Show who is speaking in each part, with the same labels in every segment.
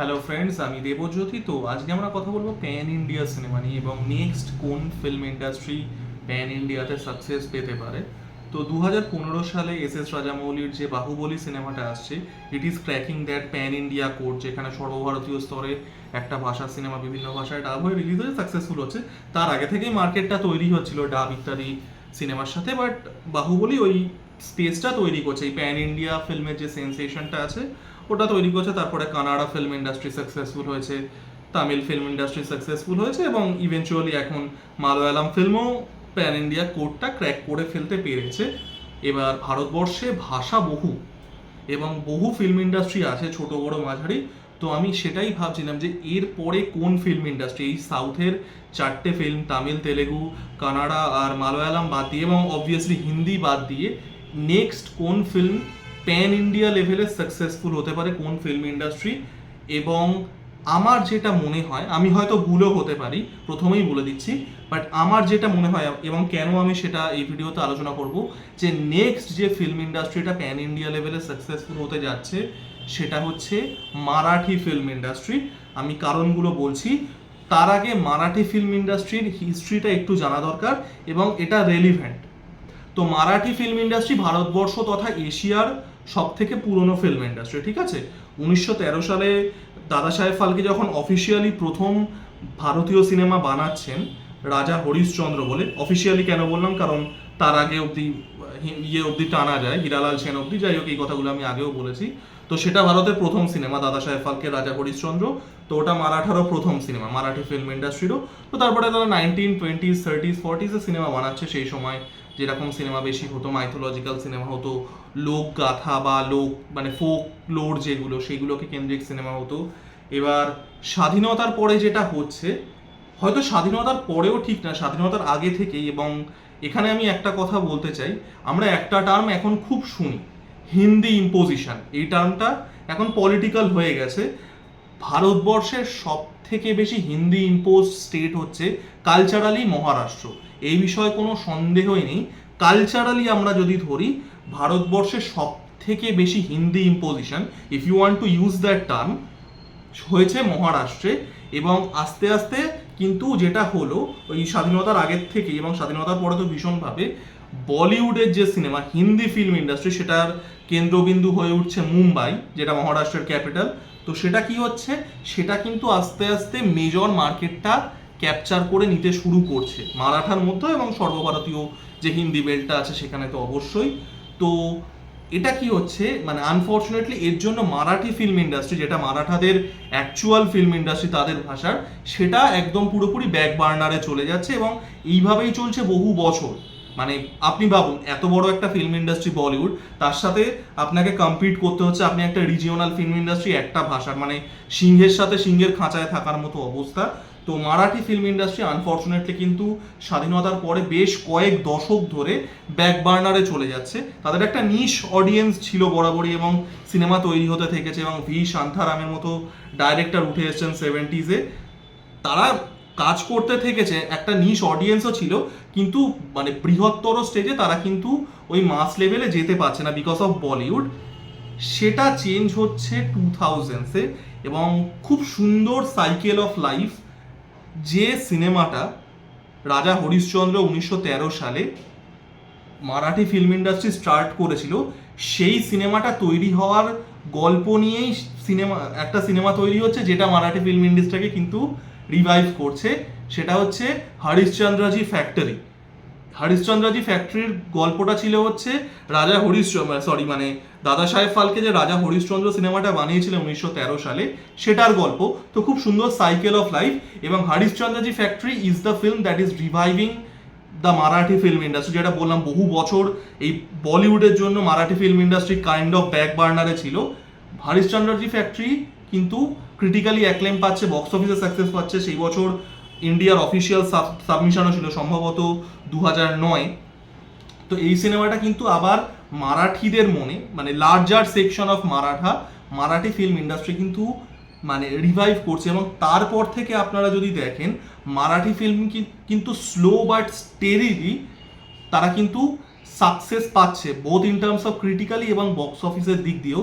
Speaker 1: Hello friends আমি দেবজ্যোতি। তো আজকে আমরা কথা বলব প্যান ইন্ডিয়া সিনেমা নিয়ে এবং নেক্সট কোন ফিল্ম ইন্ডাস্ট্রি প্যান ইন্ডিয়াতে সাকসেস পেতে পারে। তো দু সালে এস এস রাজামৌলির যে বাহুবলী সিনেমাটা আসছে it is cracking that pan India code যেখানে সর্বভারতীয় স্তরে একটা ভাষার সিনেমা বিভিন্ন ভাষায় ডাব হয়ে রিলিজ হয়ে সাকসেসফুল হচ্ছে। তার আগে থেকেই মার্কেটটা তৈরি হচ্ছিল ডাব ইত্যাদি সিনেমার সাথে বাট বাহুবলী ওই স্পেসটা তৈরি করছে। এই প্যান ইন্ডিয়া ফিল্মের যে সেন্সেশনটা আছে ওটা তৈরি করছে, তারপরে কানাডা ফিল্ম ইন্ডাস্ট্রি সাকসেসফুল হয়েছে, তামিল ফিল্ম ইন্ডাস্ট্রি সাকসেসফুল হয়েছে এবং ইভেনচুয়ালি এখন মালয়ালাম ফিল্মও প্যান ইন্ডিয়া কোডটা ক্র্যাক করে ফেলতে পেরেছে। এবার ভারতবর্ষে ভাষা বহু এবং বহু ফিল্ম ইন্ডাস্ট্রি আছে, ছোট, বড়, মাঝারি। তো আমি সেটাই ভাবছিলাম যে এর পরে কোন ফিল্ম ইন্ডাস্ট্রি এই সাউথের চারটে ফিল্ম তামিল, তেলেগু, কানাডা আর মালয়ালাম বাদ দিয়ে এবং অবভিয়াসলি হিন্দি বাদ দিয়ে নেক্সট কোন ফিল্ম প্যান ইন্ডিয়া লেভেলে সাকসেসফুল হতে পারে কোন ফিল্ম ইন্ডাস্ট্রি এবং আমার যেটা মনে হয়, আমি হয়তো ভুলও হতে পারি, প্রথমেই বলে দিচ্ছি বাট আমার যেটা মনে হয় এবং কেন আমি সেটা এই ভিডিওতে আলোচনা করব, যে নেক্সট যে ফিল্ম ইন্ডাস্ট্রিটা প্যান ইন্ডিয়া লেভেলে সাকসেসফুল হতে যাচ্ছে, সেটা হচ্ছে মারাঠি ফিল্ম ইন্ডাস্ট্রি আমি কারণগুলো বলছি, তার আগে মারাঠি ফিল্ম ইন্ডাস্ট্রির হিস্ট্রিটা একটু জানা দরকার এবং এটা রেলিভেন্ট তো মারাঠি ফিল্ম ইন্ডাস্ট্রি ভারতবর্ষ তথা এশিয়ার সব থেকে পুরনো ফিল্ম ইন্ডাস্ট্রি ঠিক আছে? উনিশশো তেরো সালে দাদা সাহেব ফালকে যখন অফিসিয়ালি প্রথম ভারতীয় সিনেমা বানাচ্ছেন, রাজা হরিশচন্দ্র বলে অফিসিয়ালি কেন বললাম? কারণ তার আগে অবধি, হি- ইয়ে অবধি টানা যায়, হীরালাল সেন অবধি। যাই হোক, এই কথাগুলো আমি আগেও বলেছি। তো সেটা ভারতের প্রথম সিনেমা দাদা সাহেব ফালকে, রাজা হরিশচন্দ্র। তো ওটা মারাঠারও প্রথম সিনেমা মারাঠি ফিল্ম ইন্ডাস্ট্রিরও তো তারপরে তারা নাইনটিন টোয়েন্টিজ থার্টিজ ফর্টিজে সিনেমা বানাচ্ছে সেই সময়। যেরকম সিনেমা বেশি হতো মাইথোলজিক্যাল সিনেমা হতো, লোক গাথা বা লোক মানে ফোক লোড যেগুলো, সেগুলোকে কেন্দ্রিক সিনেমা হতো। এবার স্বাধীনতার পরে যেটা হচ্ছে, হয়তো স্বাধীনতার পরেও ঠিক না, স্বাধীনতার আগে থেকেই এবং এখানে আমি একটা কথা বলতে চাই, আমরা একটা টার্ম এখন খুব শুনি, হিন্দি ইম্পোজিশন এই টার্মটা এখন পলিটিক্যাল হয়ে গেছে। ভারতবর্ষের সব থেকে বেশি হিন্দি ইম্পোজ স্টেট হচ্ছে কালচারালি মহারাষ্ট্র। এই বিষয়ে কোনো সন্দেহই নেই। কালচারালি আমরা যদি ধরি ভারতবর্ষের সব থেকে বেশি Hindi imposition if you want to use that term হয়েছে মহারাষ্ট্রে এবং আস্তে আস্তে কিন্তু যেটা হলো, ওই স্বাধীনতার আগের থেকে এবং স্বাধীনতার পরে তো ভীষণভাবে বলিউডের যে সিনেমা, হিন্দি ফিল্ম ইন্ডাস্ট্রি সেটার কেন্দ্রবিন্দু হয়ে উঠছে মুম্বাই, যেটা মহারাষ্ট্রের ক্যাপিটাল তো সেটা কি হচ্ছে? সেটা কিন্তু আস্তে আস্তে মেজর মার্কেটটা ক্যাপচার করে নিতে শুরু করছে। মারাঠার মধ্যে এবং সর্বভারতীয় যে হিন্দি বেল্টটা আছে সেখানে তো অবশ্যই। তো এটা কি হচ্ছে? মানে আনফর্চুনেটলি এর জন্য মারাঠি ফিল্ম ইন্ডাস্ট্রি যেটা মারাঠাদের অ্যাকচুয়াল ফিল্ম ইন্ডাস্ট্রি তাদের ভাষার, সেটা একদম পুরোপুরি ব্যাক বার্নারে চলে যাচ্ছে এবং এইভাবেই চলছে বহু বছর। মানে আপনি ভাবুন, এত বড় একটা ফিল্ম ইন্ডাস্ট্রি বলিউড, তার সাথে আপনাকে কম্পিট করতে হচ্ছে, আপনি একটা রিজিওনাল ফিল্ম ইন্ডাস্ট্রি একটা ভাষার মানে সিংহের সাথে সিংহের খাঁচায় থাকার মতো অবস্থা। তো মারাঠি ফিল্ম ইন্ডাস্ট্রি আনফর্চুনেটলি কিন্তু স্বাধীনতার পরে বেশ কয়েক দশক ধরে ব্যাক বার্নারে চলে যাচ্ছে। তাদের একটা নিশ অডিয়েন্স ছিল বরাবরই এবং সিনেমা তৈরি হতে থেকেছে এবং ভি শান্তারামের মতো ডাইরেক্টর উঠে এসেছেন সেভেন্টিজে তারা কাজ করতে থেকেছে, একটা নিশ অডিয়েন্সও ছিল, কিন্তু মানে বৃহত্তর স্টেজে তারা কিন্তু ওই মাস লেভেলে যেতে পারছে না বিকজ অফ বলিউড সেটা চেঞ্জ হচ্ছে টু থাউজেন্ডসে এবং খুব সুন্দর সাইকেল অফ লাইফ যে সিনেমাটা রাজা হরিশ্চন্দ্র উনিশশো তেরো সালে মারাঠি ফিল্ম ইন্ডাস্ট্রি স্টার্ট করেছিল, সেই সিনেমাটা তৈরি হওয়ার গল্প নিয়েই সিনেমা, একটা সিনেমা তৈরি হচ্ছে যেটা মারাঠি ফিল্ম ইন্ডাস্ট্রিকে কিন্তু রিভাইভ করছে, সেটা হচ্ছে হরিশ্চন্দ্রজি ফ্যাক্টরি হরিশ্চন্দ্রজি ফ্যাক্টরির গল্পটা ছিল হচ্ছে রাজা হরিশ্চন্দ্র সরি মানে দাদা সাহেব ফালকে যে রাজা হরিশ্চন্দ্র সিনেমাটা বানিয়েছিলেন উনিশশো তেরো সালে, সেটার গল্প। তো খুব সুন্দর সাইকেল অফ লাইফ এবং Harishchandraji factory is the film that is reviving the Marathi film industry যেটা বললাম বহু বছর এই বলিউডের জন্য Marathi film industry kind of back বার্নারে ছিল। হরিশ্চন্দ্রজি ফ্যাক্টরি কিন্তু ক্রিটিক্যালি অ্যাক্লেম পাচ্ছে বক্স অফিসে সাকসেস পাচ্ছে। সেই বছর ইন্ডিয়ার অফিসিয়াল সাবমিশনও ছিল সম্ভবত দু নয়। তো এই সিনেমাটা কিন্তু আবার মারাঠিদের মনে মানে larger section of Maratha, Marathi film industry কিন্তু মানে রিভাইভ করছে এবং তারপর থেকে আপনারা যদি দেখেন, মারাঠি ফিল্ম কিন্তু স্লো বাট স্টেরিলি তারা কিন্তু সাকসেস পাচ্ছে both in terms of critically এবং বক্স অফিসের দিক দিয়েও।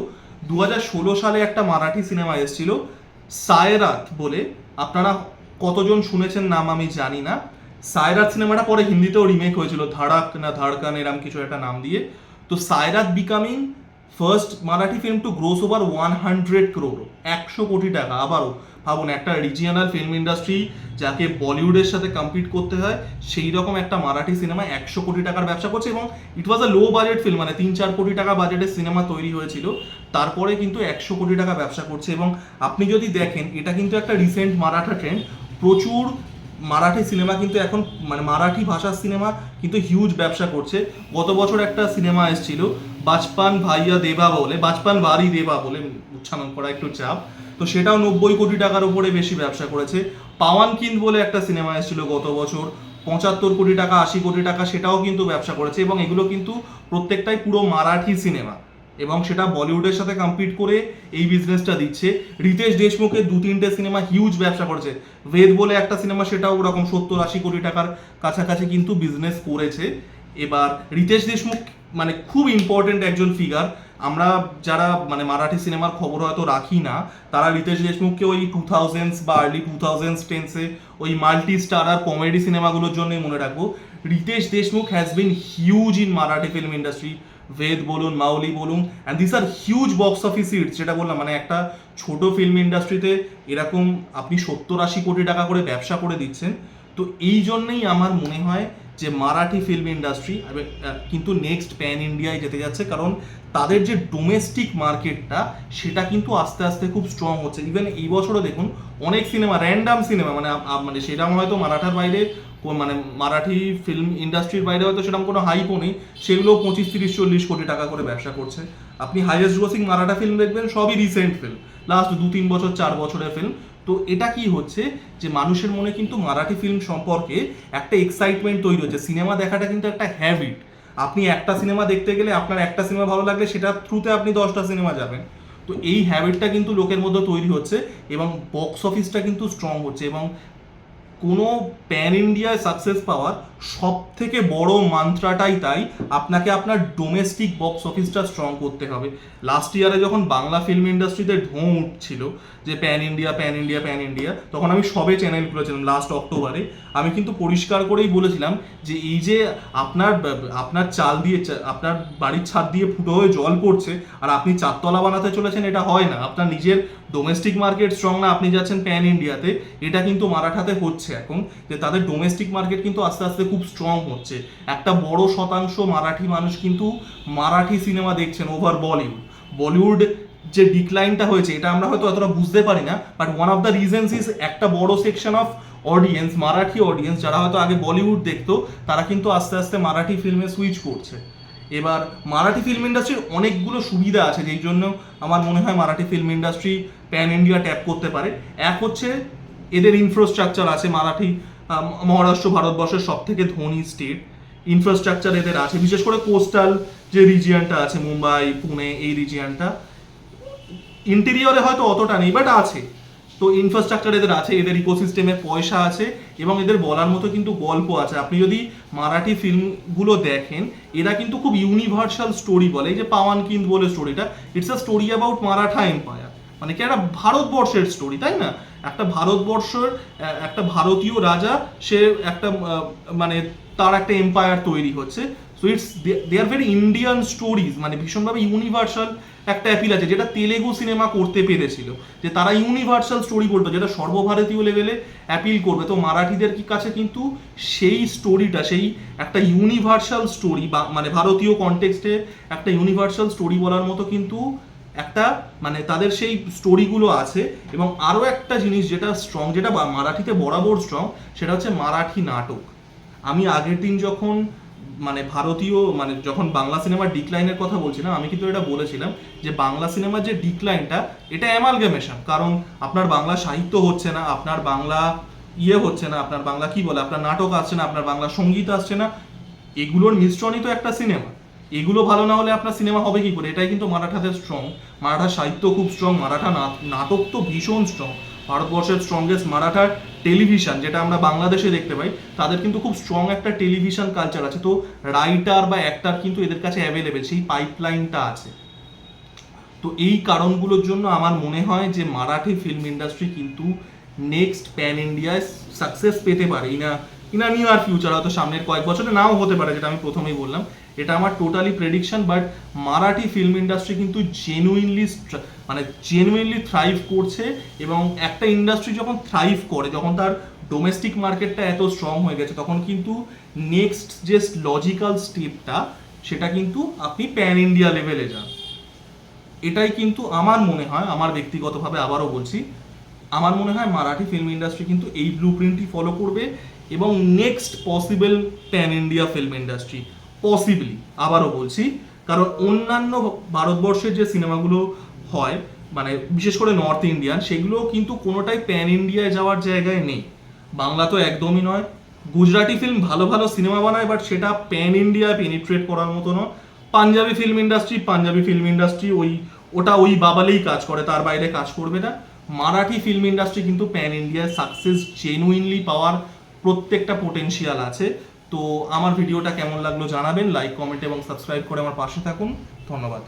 Speaker 1: দু হাজার ষোলো সালে একটা মারাঠি সিনেমা এসেছিল, সায়রাত বলে। আপনারা কতজন শুনেছেন নাম আমি জানি না। সায়রাত সিনেমাটা পরে হিন্দিতেও রিমেক হয়েছিল, ধাড়াক না ধাড়কান এরম কিছু একটা নাম দিয়ে। তো Sairat becoming first Marathi film to gross over one hundred crore একশো কোটি টাকা। আবারও ভাবুন, একটা রিজিয়নাল ফিল্ম ইন্ডাস্ট্রি যাকে বলিউডের সাথে কম্পিট করতে হয়, সেই রকম একটা মারাঠি সিনেমা একশো কোটি টাকার ব্যবসা করছে এবং ইট ওয়াজ আ লো বাজেট ফিল্ম মানে তিন চার কোটি টাকা বাজেটের সিনেমা তৈরি হয়েছিল। তারপরে কিন্তু একশো কোটি টাকা ব্যবসা করছে এবং আপনি যদি দেখেন, এটা কিন্তু একটা রিসেন্ট মারাঠা ট্রেন্ড প্রচুর মারাঠি সিনেমা কিন্তু এখন মানে মারাঠি ভাষার সিনেমা কিন্তু হিউজ ব্যবসা করছে। গত বছর একটা সিনেমা এসেছিল, বাজপান ভাইয়া দেবা বলে, বাজপান বাড়ি দেবা বলে, উচ্চারণ করা একটু চাপ। তো সেটাও নব্বই কোটি টাকার উপরে বেশি ব্যবসা করেছে। পাওয়ান কিন্দ বলে একটা সিনেমা এসেছিল গত বছর, পঁচাত্তর কোটি টাকা, আশি কোটি টাকা, সেটাও কিন্তু ব্যবসা করেছে এবং এগুলো কিন্তু প্রত্যেকটাই পুরো মারাঠি সিনেমা। এবং সেটা বলিউডের সাথে কম্পিট করে এই বিজনেসটা দিচ্ছে। রিতেশ দেশমুখের দু তিনটে সিনেমা হিউজ ব্যবসা করেছে। বেদ বলে একটা সিনেমা সেটাও ওরকম সত্তর আশি কোটি টাকার কাছাকাছি কিন্তু বিজনেস করেছে। এবার রিতেশ দেশমুখ মানে খুব ইম্পর্টেন্ট একজন ফিগার আমরা যারা মানে মারাঠি সিনেমার খবর হয়তো রাখি না, তারা রিতেশ দেশমুখকে ওই টু থাউজেন্ডস বা আর্লি টু থাউজেন্ডস টেন্সে ওই মাল্টি স্টার আর কমেডি সিনেমাগুলোর জন্যই মনে রাখব। Riteish Deshmukh has been huge in Marathi film industry Ved বলুন মাউলি বলুন and this are huge box office hits যেটা বললাম মানে একটা ছোট ফিল্ম ইন্ডাস্ট্রিতে এরকম আপনি সত্তর আশি কোটি টাকা করে ব্যবসা করে দিচ্ছেন। তো এই জন্যই আমার মনে হয় যে মারাঠি ফিল্ম ইন্ডাস্ট্রি কিন্তু নেক্সট প্যান ইন্ডিয়ায় যেতে যাচ্ছে, কারণ তাদের যে ডোমেস্টিক মার্কেটটা সেটা কিন্তু আস্তে আস্তে খুব স্ট্রং হচ্ছে। ইভেন এই বছরও দেখুন, অনেক সিনেমা র্যান্ডাম সিনেমা মানে মানে সেরকম হয়তো মারাঠার বাইরে মানে মারাঠি ফিল্ম ইন্ডাস্ট্রির বাইরে হয়তো সেরকম কোনো হাইপও নেই। সেগুলো পঁচিশ, তিরিশ, চল্লিশ কোটি টাকা করে ব্যবসা করছে। আপনি হাইয়েস্ট গ্রোসিং মারাঠা ফিল্ম দেখবেন, সবই রিসেন্ট ফিল্ম লাস্ট দু, তিন বছর, চার বছরের ফিল্ম তো এটা কি হচ্ছে যে মানুষের মনে কিন্তু মারাঠি ফিল্ম সম্পর্কে একটা এক্সাইটমেন্ট তৈরি হচ্ছে। সিনেমা দেখাটা কিন্তু একটা হ্যাবিট আপনি একটা সিনেমা দেখতে গেলে আপনার একটা সিনেমা ভালো লাগলে সেটা থ্রুতে আপনি দশটা সিনেমা যাবেন। তো এই হ্যাবিটটা কিন্তু লোকের মধ্যে তৈরি হচ্ছে এবং বক্স অফিসটা কিন্তু স্ট্রং হচ্ছে এবং কোনো প্যান ইন্ডিয়ায় সাকসেস পাওয়ার সব থেকে বড় মান্ত্রাটাই তাই, আপনাকে আপনার ডোমেস্টিক বক্স অফিসটা স্ট্রং করতে হবে। লাস্ট ইয়ারে যখন বাংলা ফিল্ম ইন্ডাস্ট্রিতে ঢোঁ উঠছিল, যে pan India pan India pan India তখন আমি সবে চ্যানেল খুলেছিলাম লাস্ট অক্টোবরে আমি কিন্তু পরিষ্কার করেই বলেছিলাম যে এই যে আপনার আপনার চাল দিয়ে, আপনার বাড়ির ছাদ দিয়ে ফুটো হয়ে জল পড়ছে আর আপনি চারতলা বানাতে চলেছেন, এটা হয় না। আপনার নিজের ডোমেস্টিক মার্কেট স্ট্রং না, আপনি যাচ্ছেন প্যান ইন্ডিয়াতে এটা কিন্তু মারাঠাতে হচ্ছে এখন। যে তাদের ডোমেস্টিক মার্কেট কিন্তু আস্তে আস্তে খুব স্ট্রং হচ্ছে। একটা বড় শতাংশ মারাঠি মানুষ কিন্তু মারাঠি সিনেমা দেখছেন ওভার বলিউড বলিউড যে ডিক্লাইনটা হয়েছে, এটা আমরা হয়তো অতটা বুঝতে পারি না but one of the reasons is একটা বড় section of audience Marathi audience যারা হয়তো আগে বলিউড দেখতো, তারা কিন্তু আস্তে আস্তে মারাঠি ফিল্মে সুইচ করছে। এবার মারাঠি ফিল্ম ইন্ডাস্ট্রির অনেকগুলো সুবিধা আছে, যেই জন্য আমার মনে হয় Marathi film industry pan India tap করতে পারে। এক হচ্ছে এদের ইনফ্রাস্ট্রাকচার আছে, মারাঠি মহারাষ্ট্র, ভারতবর্ষের সব থেকে ধনী স্টেট ইনফ্রাস্ট্রাকচার এদের আছে, বিশেষ করে কোস্টাল যে রিজিয়নটা আছে, মুম্বাই, পুনে, এই রিজিয়নটা ইন্টেরিয়রে হয়তো অতটা নেই বাট আছে। তো ইনফ্রাস্ট্রাকচার এদের আছে, এদের ইকোসিস্টেমে পয়সা আছে এবং এদের বলার মতো কিন্তু গল্প আছে। আপনি যদি মারাঠি ফিল্মগুলো দেখেন, এরা কিন্তু খুব ইউনিভার্সাল স্টোরি বলে। এই যে পাওয়ান কিন্দ বলে স্টোরিটা it's a story about Maratha empire মানে কি একটা ভারতবর্ষের স্টোরি তাই না? একটা ভারতবর্ষের একটা ভারতীয় রাজা, সে একটা মানে তার একটা এম্পায়ার তৈরি হচ্ছে। So it's they are very Indian stories মানে ভীষণভাবে ইউনিভার্সাল একটা অ্যাপিল আছে, যেটা তেলেগু সিনেমা করতে পেরেছিল, যে তারা ইউনিভার্সাল স্টোরি বলতো, যেটা সর্বভারতীয় লেভেলে অ্যাপিল করবে। তো মারাঠিদের কাছে কিন্তু সেই স্টোরিটা সেই একটা ইউনিভার্সাল স্টোরি বা মানে ভারতীয় কনটেক্সটে একটা ইউনিভার্সাল স্টোরি বলার মতো কিন্তু একটা মানে তাদের সেই স্টোরিগুলো আছে। এবং আরও একটা জিনিস যেটা স্ট্রং যেটা মারাঠিতে বরাবর স্ট্রং সেটা হচ্ছে মারাঠি নাটক। আমি আগের দিন যখন মানে ভারতীয় মানে যখন বাংলা সিনেমার ডিক্লাইনের কথা বলছিলাম, আমি কিন্তু এটা বলেছিলাম যে বাংলা সিনেমার যে ডিক্লাইনটা এটা অ্যামালগামেশন কারণ আপনার বাংলা সাহিত্য হচ্ছে না, আপনার বাংলা ইয়ে হচ্ছে না, আপনার বাংলা কি বলে, আপনার নাটক আসছে না, আপনার বাংলা সংগীত আসছে না, এগুলোর মিশ্রণই তো একটা সিনেমা এগুলো ভালো না হলে আপনার সিনেমা হবে কি করে? এটাই কিন্তু মারাঠাদের স্ট্রং মারাঠা সাহিত্য খুব স্ট্রং মারাঠা নাটক তো ভীষণ স্ট্রং ভারতবর্ষের স্ট্রংগেস্ট মারাঠার টেলিভিশন যেটা আমরা বাংলাদেশে দেখতে পাই, তাদের কিন্তু খুব স্ট্রং একটা টেলিভিশন কালচার আছে। তো রাইটার বা অ্যাক্টার কিন্তু এদের কাছে অ্যাভেলেবেল সেই পাইপলাইনটা আছে। তো এই কারণগুলোর জন্য আমার মনে হয় যে মারাঠি ফিল্ম ইন্ডাস্ট্রি কিন্তু নেক্সট প্যান ইন্ডিয়ায় সাকসেস পেতে পারে। ইনা ইনা নিয়ার ফিউচার হয়তো সামনের কয়েক বছরে নাও হতে পারে, যেটা আমি প্রথমেই বললাম। এটা আমার totally prediction but Marathi film industry কিন্তু জেনুইনলি মানে জেনুইনলি থ্রাইভ করছে এবং একটা ইন্ডাস্ট্রি যখন থ্রাইভ করে, যখন তার ডোমেস্টিক মার্কেটটা এত স্ট্রং হয়ে গেছে, তখন কিন্তু নেক্সট যে লজিক্যাল স্টেপটা সেটা কিন্তু আপনি প্যান ইন্ডিয়া লেভেলে যান। এটাই কিন্তু আমার মনে হয়, আমার ব্যক্তিগতভাবে আবারও বলছি, আমার মনে হয় মারাঠি ফিল্ম ইন্ডাস্ট্রি কিন্তু এই ব্লু প্রিন্টই ফলো করবে এবং next possible pan India film industry possibly আবারও বলছি, কারণ অন্যান্য ভারতবর্ষের যে সিনেমাগুলো হয় মানে বিশেষ করে নর্থ ইন্ডিয়ান সেগুলো কিন্তু কোনোটাই প্যান ইন্ডিয়ায় যাওয়ার জায়গায় নেই। বাংলা তো একদমই নয়। গুজরাটি ফিল্ম ভালো ভালো সিনেমা বানায় বাট সেটা প্যান ইন্ডিয়ায় পেনিট্রেট করার মতো নয়। Punjabi film industry Punjabi film industry ওই, ওটা ওই বাবালেই কাজ করে, তার বাইরে কাজ করবে না। মারাঠি ফিল্ম ইন্ডাস্ট্রি কিন্তু প্যান ইন্ডিয়ায় সাকসেস জেনুইনলি পাওয়ার প্রত্যেকটা পোটেনশিয়াল আছে। তো আমার ভিডিওটা কেমন লাগল জানাবেন লাইক কমেন্ট এবং সাবস্ক্রাইব করে আমার পাশে থাকুন। ধন্যবাদ।